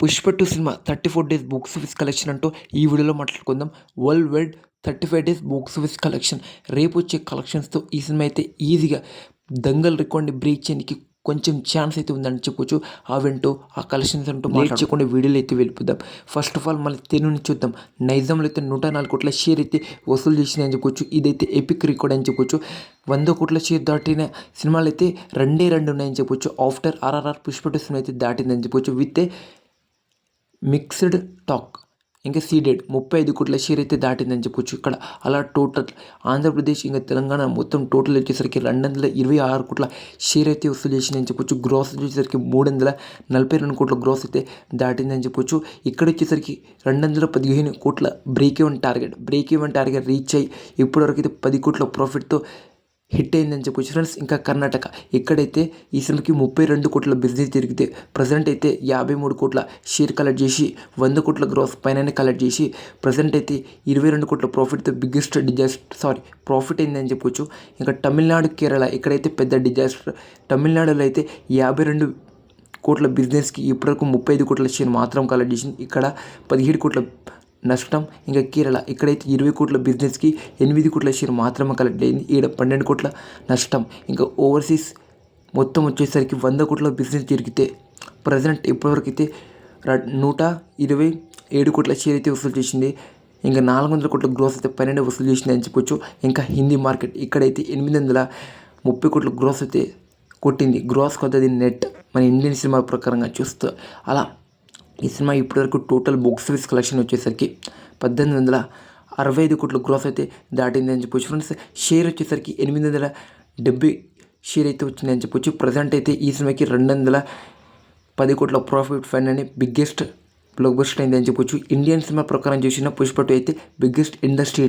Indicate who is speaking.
Speaker 1: Pushpa two cinema thirty four days box office collection అంటూ ఈ వీడియోలో మాట్లాడుకుందాం. Worldwide thirty five days box office collection. రేపు వచ్చే కలెక్షన్స్తో ఈ సినిమా అయితే ఈజీగా దంగల్ రికార్డ్ని బ్రేక్ చేయడానికి కొంచెం ఛాన్స్ అయితే ఉందని చెప్పుకోవచ్చు అవేంటో ఆ కలెక్షన్స్ అంటూ మార్చకుండా వీడియోలో అయితే వెళ్ళిపోదాం. ఫస్ట్ ఆఫ్ ఆల్ మళ్ళీ తెలుగు నుంచి చూద్దాం. నైజాంలో అయితే నూట నాలుగు కోట్ల షేర్ అయితే వసూలు చేసింది అని చెప్పుకోవచ్చు ఇదైతే ఎపిక్ రికార్డ్ అని చెప్పుకోవచ్చు వంద కోట్ల షేర్ దాటిన సినిమాలు అయితే రెండే రెండు ఉన్నాయని చెప్పొచ్చు. After RRR Pushpa two cinema అయితే దాటిందని చెప్పొచ్చు. విత్ మిక్స్డ్ టాక్ ఇంకా సీడెడ్. ముప్పై ఐదు కోట్ల షేర్ అయితే దాటిందని చెప్పొచ్చు. ఇక్కడ అలా టోటల్ ఆంధ్రప్రదేశ్ ఇంకా తెలంగాణ మొత్తం టోటల్ వచ్చేసరికి రెండు వందల ఇరవై ఆరు కోట్ల షేర్ అయితే వసూలు చేసిందని చెప్పొచ్చు. గ్రోస్ వచ్చేసరికి మూడు వందల నలభై రెండు కోట్ల గ్రోస్ అయితే దాటిందని చెప్పొచ్చు. ఇక్కడ వచ్చేసరికి రెండు వందల పదిహేను కోట్ల break even target break even target reach అయ్యి ఇప్పటివరకు అయితే పది కోట్ల ప్రాఫిట్తో హిట్ అయిందని చెప్పొచ్చు. ఫ్రెండ్స్ ఇంకా కర్ణాటక. ఇక్కడైతే ఈ సినిమాకి ముప్పై రెండు కోట్ల బిజినెస్ జరిగితే ప్రజెంట్ అయితే యాభై మూడు కోట్ల షేర్ కలెక్ట్ చేసి వంద కోట్ల గ్రోస్ పైన కలెక్ట్ చేసి ప్రజెంట్ అయితే ఇరవై రెండు కోట్ల ప్రాఫిట్తో బిగ్గెస్ట్ డిజాస్టర్ సారీ ప్రాఫిట్ అయిందని చెప్పొచ్చు. ఇంకా తమిళనాడు కేరళ ఇక్కడైతే పెద్ద డిజాస్టర్ తమిళనాడులో అయితే యాభై రెండు కోట్ల బిజినెస్కి ఇప్పటివరకు ముప్పై ఐదు కోట్ల షేర్ మాత్రం కలెక్ట్ చేసింది. ఇక్కడ పదిహేడు కోట్ల నష్టం. ఇంకా కేరళ ఇక్కడైతే ఇరవై కోట్ల బిజినెస్కి ఎనిమిది కోట్ల షేర్ మాత్రమే కలెక్ట్ అయింది. ఈడ పన్నెండు కోట్ల నష్టం. ఇంకా ఓవర్సీస్ మొత్తం వచ్చేసరికి వంద కోట్ల బిజినెస్ జరిగితే ప్రజెంట్ ఇప్పటివరకు అయితే నూట ఇరవై ఏడు కోట్ల షేర్ అయితే వసూలు చేసింది. ఇంకా నాలుగు వందల కోట్ల గ్రోస్ అయితే పన్నెండు వసూలు చేసింది అని చెప్పొచ్చు. ఇంకా హిందీ మార్కెట్ ఇక్కడైతే ఎనిమిది వందల ముప్పై కోట్ల గ్రోస్ అయితే కొట్టింది. గ్రోస్ కొద్దది నెట్ మన ఇండియన్ సినిమా ప్రకారంగా చూస్తూ అలా ఈ సినిమా ఇప్పటివరకు టోటల్ బాక్స్ ఆఫీస్ కలెక్షన్ వచ్చేసరికి పద్దెనిమిది వందల అరవై ఐదు కోట్ల గ్రోస్ అయితే దాటింది అని చెప్పొచ్చు. ఫ్రెండ్స్ షేర్ వచ్చేసరికి ఎనిమిది వందల డెబ్బై షేర్ అయితే వచ్చింది అని చెప్పొచ్చు. ప్రజెంట్ అయితే ఈ సినిమాకి రెండు వందల పది కోట్ల ప్రాఫిట్ ఫైన్ అని బిగ్గెస్ట్ బ్లాక్ బస్టర్ అయింది అని చెప్పొచ్చు. ఇండియన్ సినిమా ప్రకారం చూసిన పుష్ప టూ అయితే బిగ్గెస్ట్ ఇండస్ట్రీ